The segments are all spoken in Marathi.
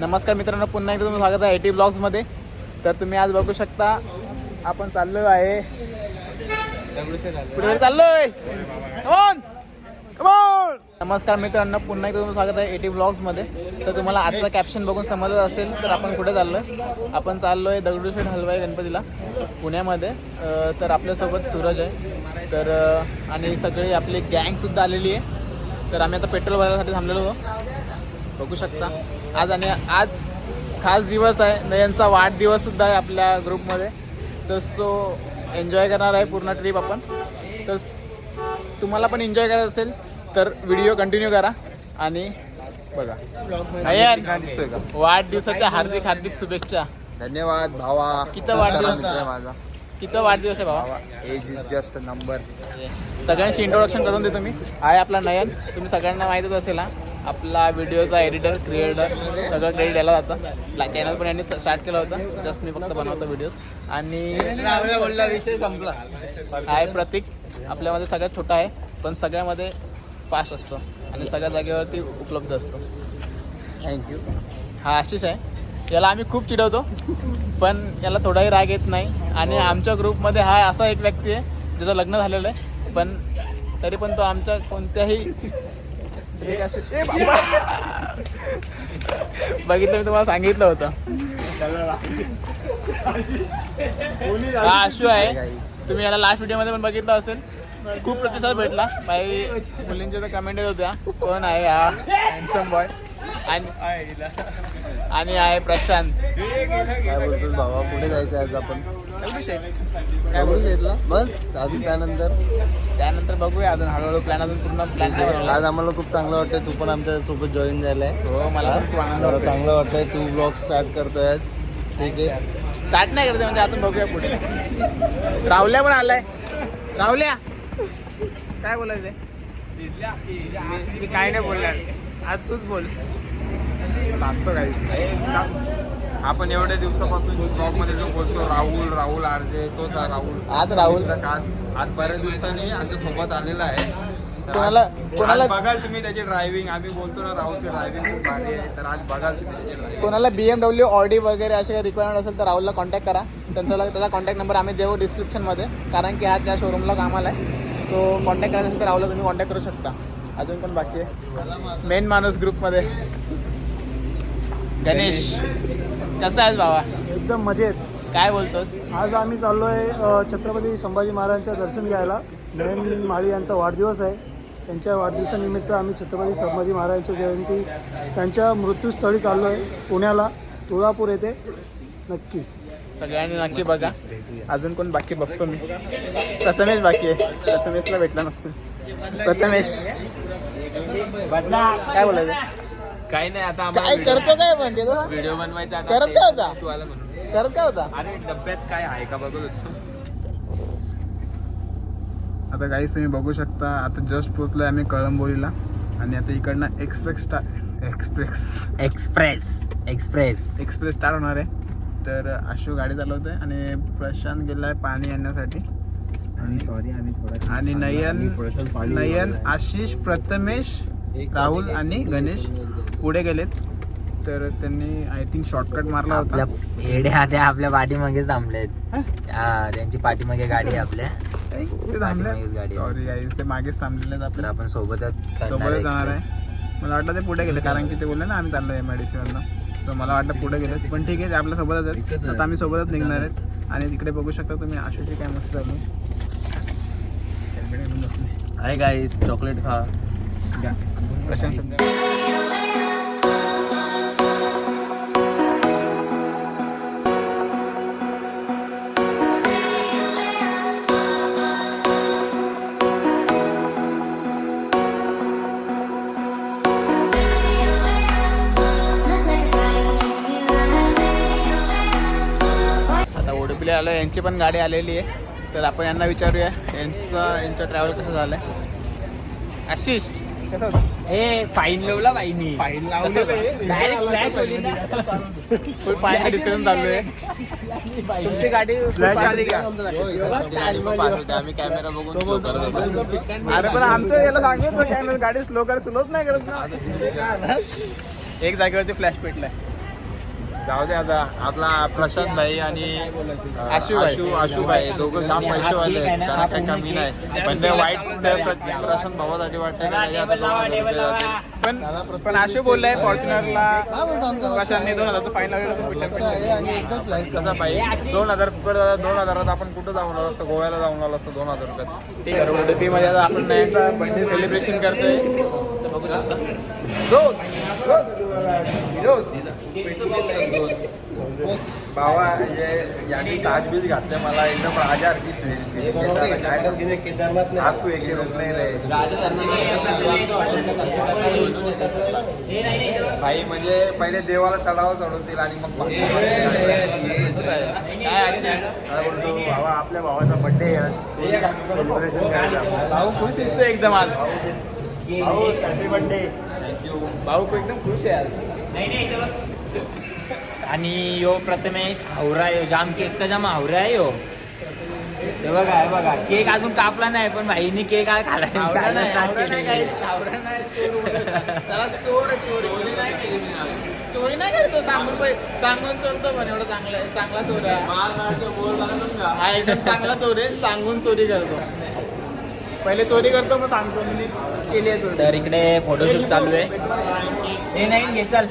नमस्कार मित्रांनो पुन्हा एकदा तुमचं स्वागत आहे एटी ब्लॉग्समध्ये तर तुम्ही आज बघू शकता आपण चाललो आहे. कुठे चाललोय. नमस्कार मित्रांनो पुन्हा एकदा तुमचं स्वागत आहे एटी ब्लॉग्समध्ये तर तुम्हाला आजचं कॅप्शन बघून समजलं असेल तर आपण कुठे चाललोय. आपण चाललोय दगडूशेठ हलवाई गणपतीला पुण्यामध्ये. तर आपल्यासोबत सूरज आहे. तर आणि सगळी आपली गँगसुद्धा आलेली आहे. तर आम्ही आता पेट्रोल भरण्यासाठी थांबलेलो होतो बघू शकता. आज आणि आज खास दिवस आहे. नयनचा वाढदिवस सुद्धा आहे आपल्या ग्रुपमध्ये तर सो एन्जॉय करणार आहे पूर्ण ट्रिप आपण. तर तुम्हाला पण एन्जॉय करायचं असेल तर व्हिडिओ कंटिन्यू करा. आणि बघा. नयन दिसतोय का वाढदिवसाच्या हार्दिक हार्दिक शुभेच्छा. धन्यवाद भावा. किती वाढदिवस माझा. किती वाढदिवस आहे बाबा भावा एज इज जस्ट नंबर सगळ्यांशी इंट्रोडक्शन करून देतो मी. आहे आपला नयन. तुम्ही सगळ्यांना माहीतच असेल हा. आपला व्हिडिओचा एडिटर क्रिएटर सगळं क्रेडिट याला जातं. चॅनल पण यांनी स्टार्ट केलं होतं. जस्ट मी फक्त बनवतो व्हिडिओज आणि बोलला विषय संपला आहे प्रतीक. आपल्यामध्ये सगळ्यात छोटा आहे पण सगळ्यामध्ये फास्ट असतो. आणि सगळ्या जागेवरती उपलब्ध असतो. थँक्यू हा आशिष आहे. याला आम्ही खूप चिडवतो पण याला थोडाही राग येत नाही. आणि आमच्या ग्रुपमध्ये हा असा एक व्यक्ती आहे ज्याचं लग्न झालेलं आहे पण तरी पण तो आमच्या कोणत्याही ए बाबा! बघितलं मी तुम्हाला सांगितलं होतं. हा आशू आहे. तुम्ही याला लास्ट व्हिडिओमध्ये पण बघितलं असेल. खूप प्रतिसाद भेटला. काही मुलींच्या तर कमेंट येत होत्या. कोण आहे हा? हँडसम बॉय आणि आणि आहे प्रशांत. काय बोलतोस भावा? कुठे जायचं आज आपण? काय बोलू शेटला बस अजून त्यानंतर. त्यानंतर बघूया अजून हळूहळू प्लॅन अजून पूर्ण प्लॅन आज आम्हाला खूप चांगलं वाटतंय. तू पण आमच्यासोबत जॉईन झालाय. हो मला पण खूप आनंद वाटतोय. चांगलं वाटतंय. तू ब्लॉग स्टार्ट करतोय आज. ठीक आहे. स्टार्ट नाही करते म्हणजे आता बघूया पुढे. राहुल्या पण आलाय. राहुल्या काय बोलायचंय? मी काय नाही बोलणार. आज तूच बोल. नाचतो काही आपण एवढ्या दिवसापासून ब्लॉगमध्ये जो बोलतो राहुल राहुल आरजे तोच राहुल. आज राहुल. प्रकाश आज बऱ्याच दिवसांनी आमच्यासोबत आलेला आहे. कोणाला- कोणाला- बघाल तुम्ही त्याची ड्रायव्हिंग आम्ही बोलतो ना राहुलची ड्रायव्हिंग खूप भारी आहे. तर आज बघाल तुम्ही त्याची ड्रायव्हिंग कोणाला बीएमडब्ल्यू ऑडी वगैरे असे काही रिक्वायरमेंट असेल तर राहुलला कॉन्टॅक्ट करा. त्यांचा त्याचा कॉन्टॅक्ट नंबर आम्ही देऊ डिस्क्रिप्शनमध्ये कारण की आज त्या शोरूमला कामाला आहे. सो कॉन्टॅक्ट करायचं असेल तर राहुलला तुम्ही कॉन्टॅक्ट करू शकता. अजून पण बाकी आहे? मेन माणूस ग्रुपमध्ये गणेश. कसा आहेस बाबा? एकदम मजेत. काय बोलतोस? आज आम्ही चाललोय अ, छत्रपती संभाजी महाराजांच्या दर्शन घ्यायला. नयन माळी यांचा वाढदिवस आहे. त्यांच्या वाढदिवसानिमित्त आम्ही छत्रपती संभाजी महाराजांच्या जयंती त्यांच्या मृत्यूस्थळी चाललो आहे पुण्याला तुळापूर येथे. नक्की. सगळ्यांनी नक्की बघा. अजून कोण बाकी बघतो मी? प्रथमेश बाकी आहे. प्रथमेशला भेटला नसतो प्रथमेश. काय बोलायचं? काही नाही आता काय करतो काय म्हणते तो? व्हिडिओ बनवायचा आता करत काय होता? तू आला म्हणून. करत काय होता? अरे डब्यात काय आहे का बघत होतो? आता काहीच तुम्ही बघू शकता आता जस्ट पोचलोय आम्ही कळंबोलीला. आणि आता इकडनं express star express express express express start होणार आहे. तर आशू गाडी चालवतोय आणि प्रशांत गेलाय पाणी आणण्यासाठी. सॉरी आम्ही थोडा आणि नयन नयन आशिष प्रथमेश राहुल आणि गणेश पुढे गेलेत. तर त्यांनी आय थिंक शॉर्टकट मारला आपल्या होता येड्या त्या आपल्या पाठीमागेच थांबलेत. हा? त्यांची पाठीमागे गाडी आहे आपल्या. ऐ, ते पाठीमागेच थांबले गाडी सॉरी गाईज ते मागेच थांबलेले आहेत तर आपल्या आपण सोबतच सोबतच जाणार. आहे. मला वाटलं ते पुढे गेले कारण की ते बोलले ना आम्ही चाललो एम आय डी सो मला वाटलं पुढे गेले. पण ठीक आहे ते आपल्या सोबतच आहेत. आता आम्ही सोबतच निघणार आहेत. आणि तिकडे बघू शकता तुम्ही आशूची काय मस्त चालू आहे. हाय गाईस चॉकलेट खा. घ्या. प्रशांत सध्या. आता उडुपीला आलो यांची पण गाडी आलेली आहे. तर आपण यांना विचारूया यांचं यांचं ट्रॅव्हल कसं झालं आहे आशिष. ए फाईन लावला बाईनी. फाईन डायरेक्ट फ्लॅश होली ना. फुल फाईन डिस्कशन चालू आहे. तुमची गाडी फ्लॅश आली का? आम्ही कॅमेरा बघून. अरे पण आमचं याला सांगत होतं कॅमेरा गाडी स्लो करत स्लोच नाही करत ना. एक जागेवरती फ्लॅश पेटलाय. जाऊ दे आता. आपला प्रशांत भाई आणि आशू भाई. आशू आशू भाई दोघं जाम पैसे वाले. त्यांना काही कमी नाही. पण ते वाईट प्रशांत भावासाठी वाटतं की आता दोन हजार रुपये जातील. पण पण आशू बोललाय फॉर्च्युनरला. कशाने दोन हजार पिटलं. कसं पाहिजे दोन हजार फुकट जातात दोन हजारात आपण कुठं जाऊन आलो असतो? गोव्याला जाऊन आलो असतो दोन हजार रुपयात. ठीक आहे उडुपीमध्ये आता आपण बर्थडे सेलिब्रेशन करतोय. बघू शकता. बाबा हे यांनी ताजबीज घातले मला एकदम तर आसू एके रोग नाही. रे भाई म्हणजे पहिले देवाला चढावं चढवतील आणि मग काय बोलतो भावा आपल्या भावाचा बर्थडे आज. सेलिब्रेशन करायला भाऊ खुश दिसतोय एकदम आज. भाऊ हॅपी बर्थडे भाऊ एकदम खुश आहे आज. आणि यो प्रथमेश हावरा यो जाम केकचा जाम हावरा आहे यो. हे बघा हे बघा केक अजून कापला नाही पण भाईनी केक आवडा नाही, चोर नाही करतो सांगून चोरतो पण एवढं चांगलं चोर आहे. एकदम चांगला चोर आहे सांगून चोरी करतो. पहिले चोरी करतो मग सांगतो मी केली तर इकडे फोटोशूट चालू आहे. हे नाही घे चल.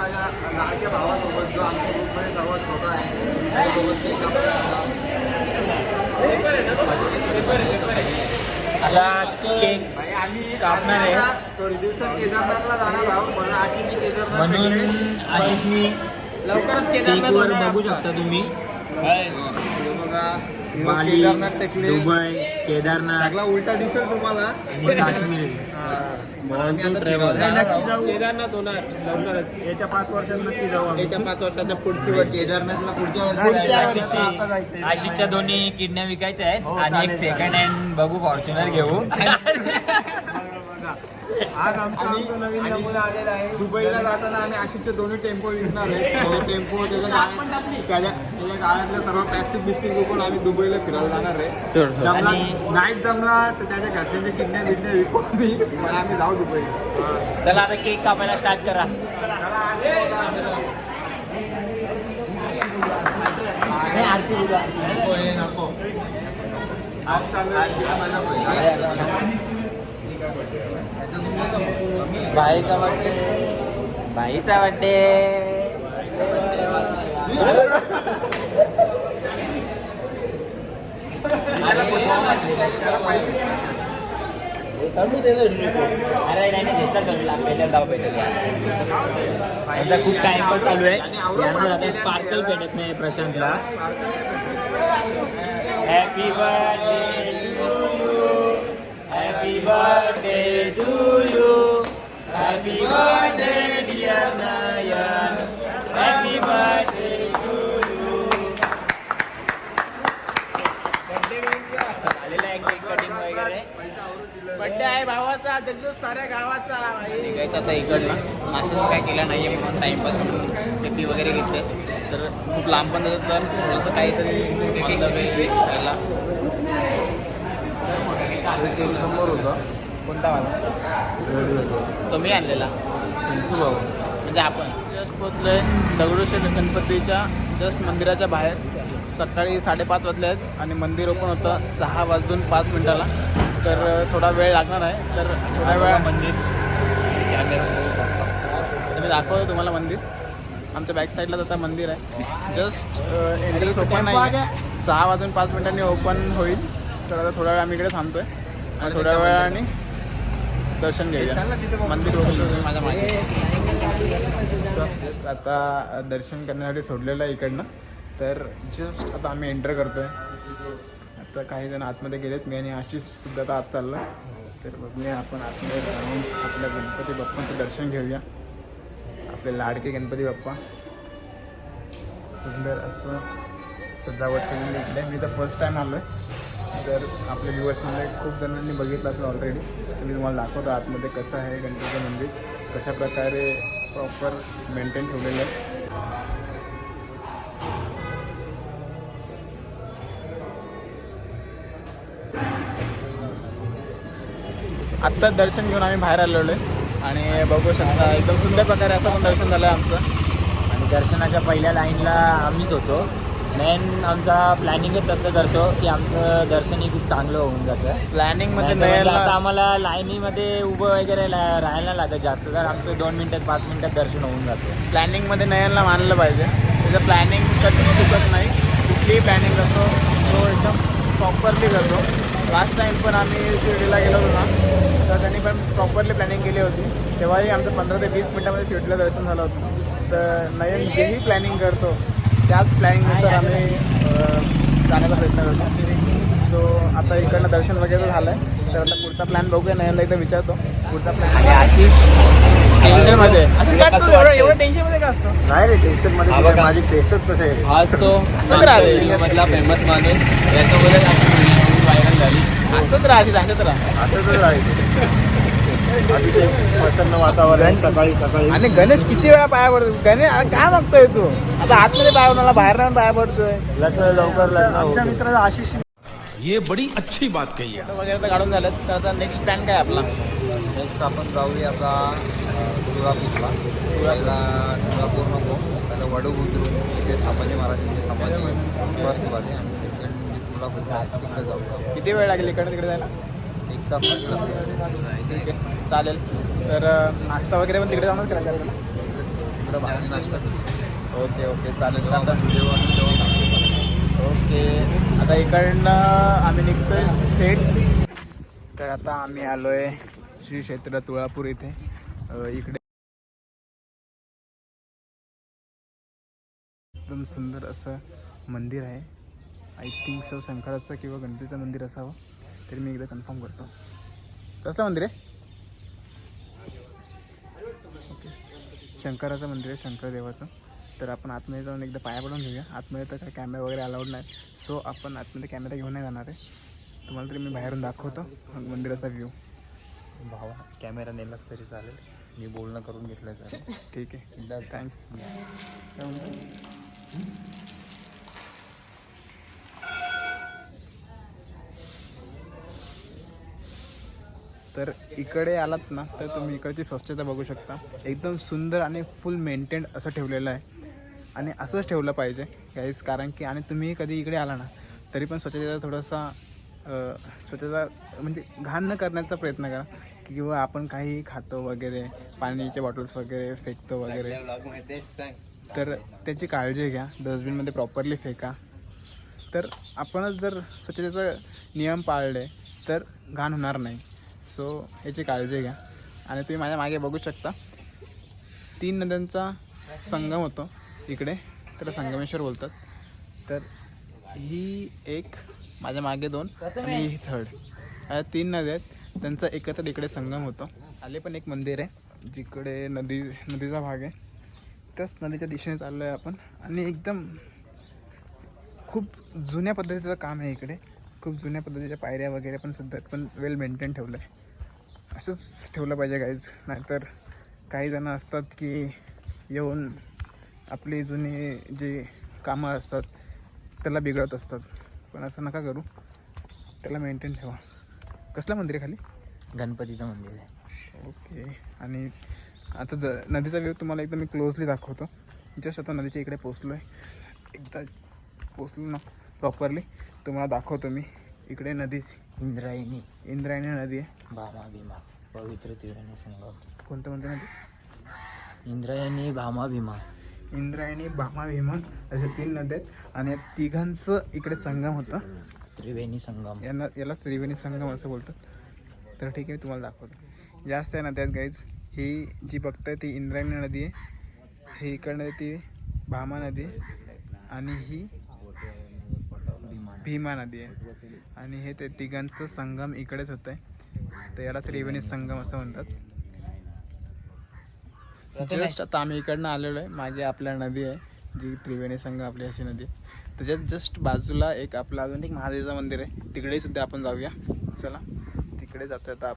माझ्या लाडक्या भावासोबत जो आमच्या ग्रुपमध्ये सर्वात छोटा आहे त्यासोबत केक कापला. आता केक भाई आम्ही कापणार आहे. आता थोडी दिवसात केदारनाथला जाणार आहोत म्हणून आशिनी केदारनाथ म्हणून आशिषनी लवकरच केकवर बघू शकता तुम्ही हे बघा बाली केदारनाथ टेकले. दुबई केदारनाथ. सगळा उलटा दिसेल तुम्हाला. आणि काश्मीर. केदारनाथ होणार लवकरच. येत्या पाच वर्षात नक्की जाऊ आम्ही. येत्या पाच वर्षाच्या पुढची वर्षी. केदारनाथला पुढच्या वर्षी आशिषची आता जायचंय. आशिषच्या दोन्ही किडन्या विकायच्या आहेत हो, आणि एक चालेल, सेकंड हँड बघू फॉर्च्युनर घेऊ. आज आमचा नवीन नमुना आलेला आहे. दुबईला जाताना आम्ही आशिषचे दोन्ही टेम्पो विकणार आहे. तो टेम्पो त्याच्या गाळ्यात त्याच्या त्याच्या गाळ्यातलं सर्व प्लॅस्टिक बिस्टिक विकून आम्ही दुबईला फिरायला जाणार आहे. जमला नाहीच जमला तर त्याच्या घरच्यांच्या किडण्या बिडण्या विकून मी पण आम्ही जाऊ दुबईला. चला आता केक कापायला स्टार्ट करा. नको हे नको आज चालू आहे माझा भाईचा बर्थडे अरे नाही नाही घेतला चालू पहिल्या जाऊ पहिले खूप टाइम पण चालू आहे. यांना स्पार्कल भेटत नाही प्रशांतला. Happy birth happy birthday dear Nayan happy birthday to you झालेला आहे केक कटिंग वगैरे. बड्डे आहे भावाचा जल्लोष साऱ्या गावाचा. निघायचं आता इकडनं नाश्ता काय केला नाही आहे म्हणून टाईमपास म्हणून पेपी वगैरे घेतले. तर खूप लांब पण जातात तर थोडंसं काहीतरी द वे खायला नंबर होता. कोणता वाला? तो मी आणलेला म्हणजे आपण जस्ट पोचलोय दगडूशेठ गणपतीच्या जस्ट मंदिराच्या बाहेर. सकाळी साडेपाच वाजले आहेत आणि मंदिर ओपन होतं सहा वाजून पाच मिनिटाला. तर थोडा वेळ लागणार आहे. तर थोड्या वेळा मंदिर तर मी दाखवतो तुम्हाला मंदिर. आमच्या बॅक साईडला आता मंदिर आहे. जस्ट एंट्री ओपन नाही सहा वाजून पाच मिनिटांनी ओपन होईल. तर आता थोड्या वेळ आम्ही इकडे थांबतोय. आणि थोड्या वेळाने दर्शन घेऊया मंदिर वगैरे माझ्या मागे. जस्ट आता दर्शन करण्यासाठी सोडलेलं आहे इकडनं. तर जस्ट आता आम्ही एंटर करतोय. आता काही जण आतमध्ये गेलेत. मी आणि आशिष सुद्धा आता आत चाललो तर बघूया आपण आतमध्ये जाऊन आपल्या गणपती बाप्पांचं दर्शन घेऊया. आपले लाडके गणपती बाप्पा. सुंदर असं सजावट केलेली इकडे मी तर फर्स्ट टाईम आलो आहे तर आपल्या व्ह्युअर्समध्ये खूप जणांनी बघितलं असेल ऑलरेडी तर मी तुम्हाला दाखवतो आतमध्ये कसं आहे गणपतीचं मंदिर. कशा प्रकारे प्रॉपर मेंटेन ठेवलेलं आहे. आत्ताच दर्शन घेऊन आम्ही बाहेर आलेलो आहे. आणि बघू शकता एकदम सुंदर प्रकारे असं पण दर्शन झालं आहे आमचं. आणि दर्शनाच्या पहिल्या लाईनला आम्हीच होतो. मेन आमचा प्लॅनिंगच तसं करतो की आमचं दर्शनही खूप चांगलं होऊन जातं. प्लॅनिंगमध्ये म्हणजे असं नयनला आम्हाला लाईनीमध्ये उभं वगैरे राहायला लागत जास्त. तर आमचं दोन मिनिटात पाच मिनिटात दर्शन होऊन जातं. प्लॅनिंगमध्ये नयनला मानलं पाहिजे. त्याचं प्लॅनिंग कधीच चुकत नाही. कुठलीही प्लॅनिंग करतो तो एकदम प्रॉपरली करतो लास्ट टाइम पण आम्ही शिर्डीला गेलो होतो ना तर त्यांनी पण प्रॉपरली प्लॅनिंग केली होती. तेव्हाही आमचं पंधरा ते वीस मिनिटामध्ये शिर्डीला दर्शन झालं होतं. तर नयन जेही प्लॅनिंग करतो त्याच प्लॅनिंगनुसार आम्ही जाण्याचा प्रयत्न करतो. सो आता इकडनं दर्शन वगैरे झालं आहे तर आता पुढचा प्लॅन बघूया नयनला एकदा विचारतो. पुढचा प्लॅन आणि आशिष. टेन्शनमध्ये एवढं एवढं टेन्शनमध्ये का असतो? नाही रे टेन्शनमध्ये हा सुद्धा बघा. माझी केसच तसे आहे. आज तो असंच राहते. मधला फेमस माणूस. व्हायरल झाली. असंच राहते असंच राहा असंच आहे. अतिशय प्रसन्न वातावरण सकाळी सकाळी. आणि गणेश किती वेळा पाया पडतो? गणेश काय मागतोय तू? आता आतमध्ये पाया पडला बाहेर राहून पाया पडतोय. लग्न लवकर लग्न. मित्राचा आशिष ये बड़ी अच्छी बात कही है। वगैरे तर काढून झालेत तर आता नेक्स्ट प्लॅन काय आपला? नेक्स्ट आपण जाऊया आता अं, तुळजापूरला. पहिला तुळजापूर नको पहिला वडू बुद्रुक तिथे संभाजी महाराजांची समाधी फर्स्ट वाली आणि सेकंड म्हणजे तुळजापूर तिकडे जाऊया. किती वेळ लागेल इकडे तिकडे जायला? एक तास लागला ठीक आहे. चालेल. तर नाश्ता वगैरे पण तिकडे जाऊनच करायचा आपल्याला नाश्ता ओके ओके चालेल. तर आता ओके. आता इकडनं आम्ही निघतोय थेट तर आता आम्ही आलोय श्री क्षेत्र तुळापूर इथे. इकडे एकदम सुंदर असं मंदिर आहे. आय थिंक सो शंकराचं किंवा गणपतीचं मंदिर असावं. तरी मी एकदा कन्फर्म करतो. कसलं मंदिर आहे? शंकराचं मंदिर आहे शंकर देवाचं तर आपण आतमध्ये जाऊन एकदा पाया पडून घेऊया. आतमध्ये तर काही कॅमेरा वगैरे अलाउड नाही. सो आपण आतमध्ये कॅमेरा घेऊन नाही जाणार आहे. तुम्हाला तरी मी बाहेरून दाखवतो मंदिराचा व्ह्यू भावा कॅमेरा नेलास तरी चालेल. मी बोलणं करून घेतलं चालेल ठीक आहे. थँक्स तर इकडे आलात ना तर तुम्ही इकडची स्वच्छता बघू शकता. एकदम सुंदर आणि फुल मेंटेन असं ठेवलेलं आहे. आणि असंच ठेवलं पाहिजे गाईज कारण की आणि तुम्ही कधी इकडे आला ना तरी पण स्वच्छतेचा थोडासा स्वच्छता म्हणजे घाण न करण्याचा प्रयत्न करा. की किंवा आपण काही खातो वगैरे पाण्याचे बॉटल्स वगैरे फेकतो वगैरे. तर त्याची काळजी घ्या डस्टबिनमध्ये प्रॉपरली फेका. तर आपणच जर स्वच्छतेचा नियम पाळले तर घाण होणार नाही. सो याची काळजी घ्या. आणि तुम्ही माझ्या मागे बघू शकता. तीन नद्यांचा संगम होतो इकडे. तर संगमेश्वर बोलतात. तर ही एक माझ्या मागे दोन आणि ही थर्ड या तीन नद्या आहेत. त्यांचा एकत्र इकडे संगम होतो. आले पण एक मंदिर आहे जिकडे नदी नदीचा भाग आहे. त्याच नदीच्या दिशेने चाललो आहे आपण. आणि एकदम खूप जुन्या पद्धतीचं काम आहे इकडे. खूप जुन्या पद्धतीच्या पायऱ्या वगैरे पण सध्या पण वेल मेंटेन ठेवलं आहे असंच ठेवलं पाहिजे काहीच नाहीतर काही जणं असतात की येऊन आपली जुनी जी कामं असतात त्याला बिघडत असतात. पण असं नका करू. त्याला मेंटेन ठेवा. कसलं मंदिर आहे खाली? गणपतीचं मंदिर आहे. ओके आणि आता ज नदीचा व्ह्यू तुम्हाला एकदम मी क्लोजली दाखवतो. जस्ट आता नदीच्या इकडे पोचलो आहे एकदा पोचलो ना प्रॉपरली तुम्हाला दाखवतो मी. इकडे नदी इंद्रायणी. इंद्रायणी नदी आहे. भामा भीमा. पवित्र त्रिवेणी संगम कोणतं कोणतं नदी? इंद्रायणी भामा भीमा. इंद्रायणी भामा भीमा अशा तीन नद्या आहेत. आणि या तिघांचं इकडे संगम होतं. त्रिवेणी संगम. यांना याला त्रिवेणी संगम असं बोलतात. तर ठीक आहे मी तुम्हाला दाखवतो. जास्त आहे नद्या आहेत गाईज ही जी बघताय ती इंद्रायणी नदी आहे. ही इकडनं ती भामा नदी आणि ही भीमा नदी आहे. आणि हे ते तिघांचं संगम इकडेच होतं आहे तर याला त्रिवेणी संगम असं म्हणतात. जस्ट आता आम्ही इकडनं आलेलो आहे. मागे आपल्या नदी आहे. जी त्रिवेणी संगम आपली अशी नदी आहे. त्याच्यात जस्ट बाजूला एक आपलं अजून एक महादेवाचं मंदिर आहे. तिकडे सुद्धा आपण जाऊया. चला. तिकडे जातो आता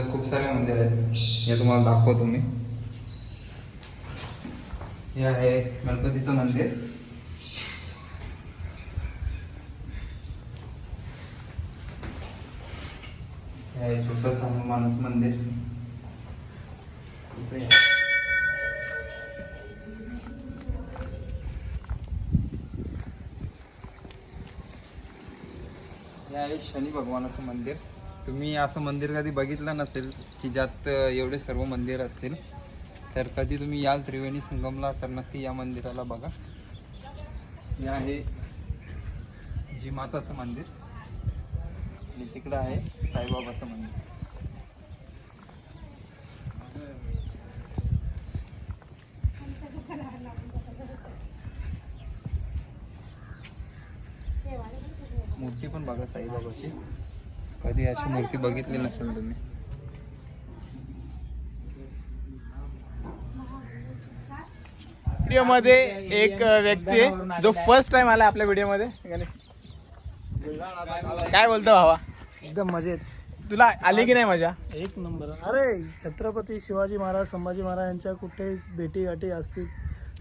तर खूप सारे मंदिर आहेत. हे तुम्हाला दाखवतो मी. हे आहे गणपतीचं मंदिर. हे आहे छोटंसं हनुमानचं मंदिर. हे आहे शनी भगवानाचं मंदिर. तुम्ही असं मंदिर कधी बघितलं नसेल की ज्यात एवढे सर्व मंदिर असतील तर कधी तुम्ही याल त्रिवेणी संगमला तर नक्की या मंदिराला बघा. हे आहे जी माताचं मंदिर. आणि तिकडं आहे साईबाबाचं मंदिर. मूर्ती पण बघा साईबाबाची. कधी अशी मूर्ती बघितली नसेल तुम्ही? व्हिडिओमध्ये एक व्यक्ती आहे जो फर्स्ट टाइम आला आपल्या व्हिडिओमध्ये. काय बोलतो भावा? एकदम मजेत. तुला आली की नाही मजा? एक नंबर. अरे छत्रपती शिवाजी महाराज संभाजी महाराज यांच्या कुठे भेटीगाठी असतील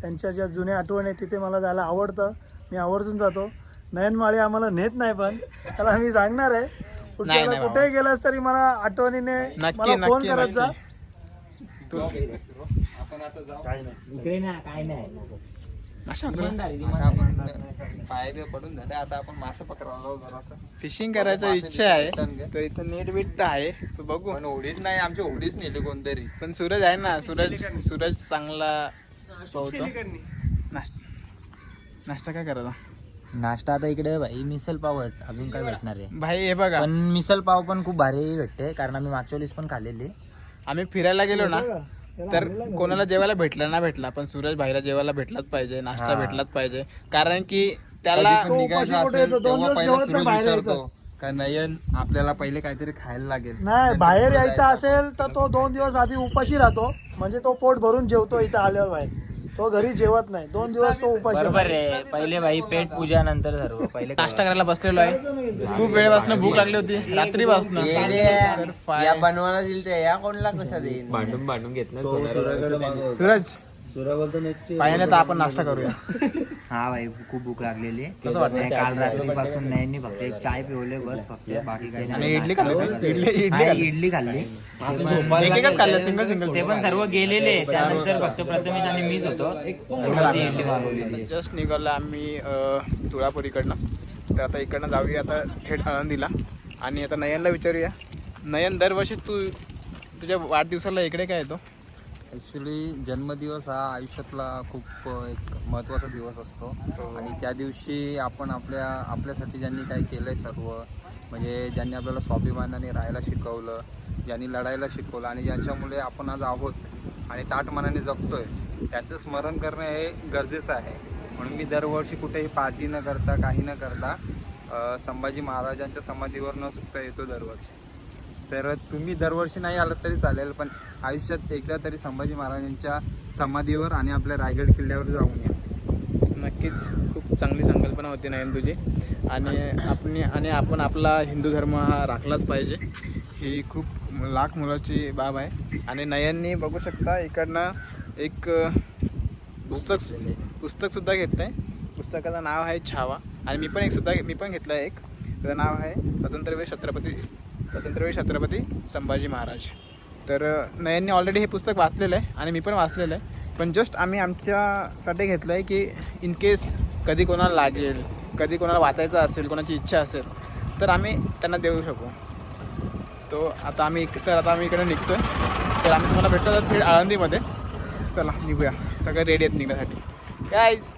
त्यांच्या ज्या जुन्या आठवणी आहेत तिथे मला जायला आवडतं. मी आवर्जून जातो. नयनमाळी आम्हाला नेत नाही पण त्याला मी सांगणार आहे. नाही, नाही कुठेही गेलास तरी मला आठवणीने नक्की, मला फोन नक्की, करत जा. आपण आता जाऊ. इकडे ना काय नाही. आता आपण पाय बी पडून झाले. आता आपण मासे पकडायला जाऊ जरासं फिशिंग करायची इच्छा आहे. तर इथं नेट बीट तर आहे. तर बघू. पण होडीच नाही आमची होडीच नेली कोणतरी. पण सूरज आहे ना सूरज सूरज चांगला पोहतो. नाश्ता नाश्ता काय करायचा? नाश्ता आता इकडे भाई मिसल पावच अजून काय भेटणार आहे? भाई हे बघा. पण मिसल पाव पण खूप भारी भेटते कारण आम्ही मागच्या वेळेस पण खाल्लेली. आम्ही फिरायला गेलो ना तर कोणाला जेवायला भेटला ना भेटला पण सूरज भाईला जेवायला भेटलाच पाहिजे नाश्ता. भेटलाच पाहिजे. कारण की त्याला निघायचं असेल तेव्हा पहिला विचारतो का नयन आपल्याला पहिले काहीतरी खायला लागेल. नाही बाहेर यायचा असेल तर तो दोन दिवस आधी उपाशी राहतो म्हणजे तो पोट भरून जेवतो इथं आल्यावर बाहेर. तो घरी जेवत नाही. दोन दिवस तो उपाशी बरोबर आहे. पहिले भाई पेट पूजा नंतर सर्व. पहिले नाश्ता करायला बसलेलो आहे. खूप वेळेपासून भूक लागली होती. रात्रीपासून. तर फाय- बनवायला दिल ते या कोणला कशा देईन सूरज. फायनली तर आपण नाश्ता करूया. हा भाई खूप भूक लागलेली. कसं वाटतं काल रात्रीपासून नाही फक्त एक चाय पिवले बस फक्त बाकी काही आणि नाही. इडली खाल्ली? का? इडली इडली हा, खाल्ली? इडली खाल्ली. एक एकच खाल्लं सिंगल सिंगल ते पण सर्व गेलेले. त्यानंतर फक्त प्रथमेश आणि मीच होतो. ती इडली मागवलेली. जस्ट निघालो आम्ही अ, तुळापुरीकडनं. तर आता इकडनं जाऊया आता थेट आळंदीला. आणि आता नयनला विचारूया. नयन दरवर्षी तू तुझ्या वाढदिवसाला इकडे काय येतो? ॲक्च्युली जन्मदिवस हा आयुष्यातला खूप एक महत्त्वाचा दिवस असतो. आणि त्या दिवशी आपण आपल्या आपल्यासाठी ज्यांनी काही केलं आहे सर्व म्हणजे ज्यांनी आपल्याला स्वाभिमानाने राहायला शिकवलं ज्यांनी लढायला शिकवलं आणि ज्यांच्यामुळे आपण आज आहोत आणि ताट मनाने जगतोय त्यांचं स्मरण करणं हे गरजेचं आहे. म्हणून मी दरवर्षी कुठेही पार्टी न करता काही न करता संभाजी महाराजांच्या समाधीवर न चुकता येतो दरवर्षी. तर तुम्ही दरवर्षी नाही आलात तरी चालेल पण आयुष्यात एकदा तरी संभाजी महाराजांच्या समाधीवर आणि आपल्या रायगड किल्ल्यावर जाऊन या. नक्कीच खूप चांगली संकल्पना होती नयन तुझी. आणि आपण आणि आपण आपला हिंदू धर्म हा राखलाच पाहिजे. ही खूप लाख मुलाची बाब आहे. आणि नयननी बघू शकता इकडनं एक पुस्तक पुस्तकसुद्धा घेतलं आहे पुस्तकाचं नाव आहे छावा. आणि मी पण एक सुद्धा मी पण घेतलं आहे एक. त्याचं नाव आहे स्वातंत्र्यवीर छत्रपती स्वातंत्र्यवीर छत्रपती संभाजी महाराज. तर नयनने ऑलरेडी हे पुस्तक वाचलेलं आहे आणि मी पण वाचलेलं आहे. पण जस्ट आम्ही आमच्यासाठी घेतलं आहे की इन केस कधी कोणाला लागेल कधी कोणाला वाचायचं असेल कोणाची इच्छा असेल तर आम्ही त्यांना देऊ शकू. तो आता आम्ही तर आता आम्ही इकडे निघतो आहे तर आम्ही तुम्हाला भेटतो तर थेट आळंदीमध्ये. चला निघूया. सगळे रेडी आहेत निघण्यासाठी. कायच